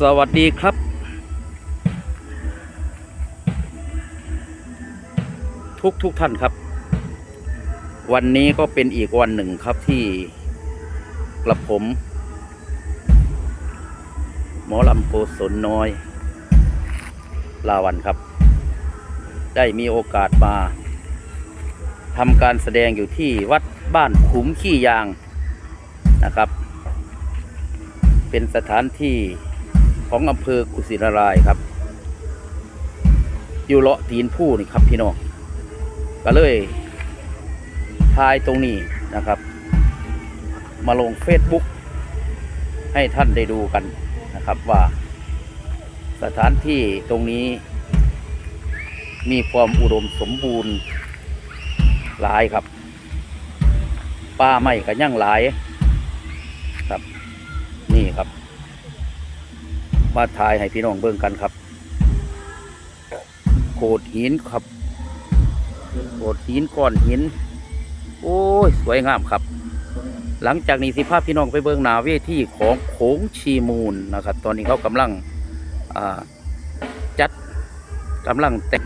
สวัสดีครับ ทุกทุกท่านครับ วันนี้ก็เป็นอีกวันหนึ่งครับที่กระผม หมอลำโกศลน้อย ลาวันครับ ได้มีโอกาสมาทำการแสดงอยู่ที่วัดบ้านขุมขี้ยางนะครับ เป็นสถานที่ ของอำเภอกุสินารายครับ อยู่เลาะตีนผู้นี่ครับพี่น้องก็เลยทายตรงนี้นะครับ มาลงเฟซบุ๊กให้ท่านได้ดูกันนะครับว่า สถานที่ตรงนี้ มีความอุดมสมบูรณ์หลายครับป่าไม้ก็ยั่งหลายครับ นี่ครับ มาถ่ายให้พี่น้องเบิ่งกันครับ โขดหินครับ โขดหินก้อนหิน โอ้ย สวยงามครับ หลังจากนี้สิภาพพี่น้องไปเบิ่งนาเวทีของโขงชีมูลนะครับ ตอนนี้เขากำลังจัดกำลังแต่ง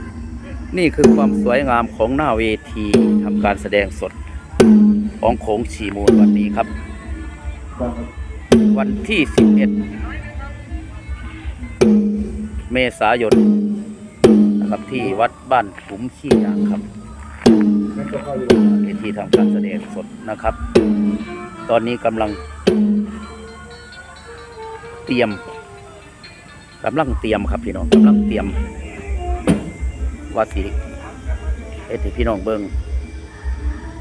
นี่คือความสวยงามของหน้าเวทีทำการแสดงสดของโขงชีมูลวันนี้ครับ วันที่ 11 เมษายนนะครับที่วัดบ้านขุมขี้ยางครับเวทีทำการแสดงสดนะครับ ตอนนี้กำลัง เตรียมกำลังเตรียมครับพี่น้องกำลังเตรียมว่าสิเอให้พี่น้องเบิง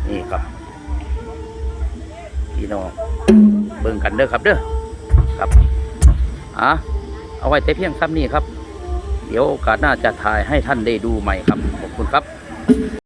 นี่ครับ พี่น้องเบิงกันเด้อครับเด้อครับอะเอาไว้แต่เพียงซ้ำนี้ครับ เดี๋ยวโอกาสหน้าจะถ่ายให้ท่านได้ดูใหม่ครับ ขอบคุณครับ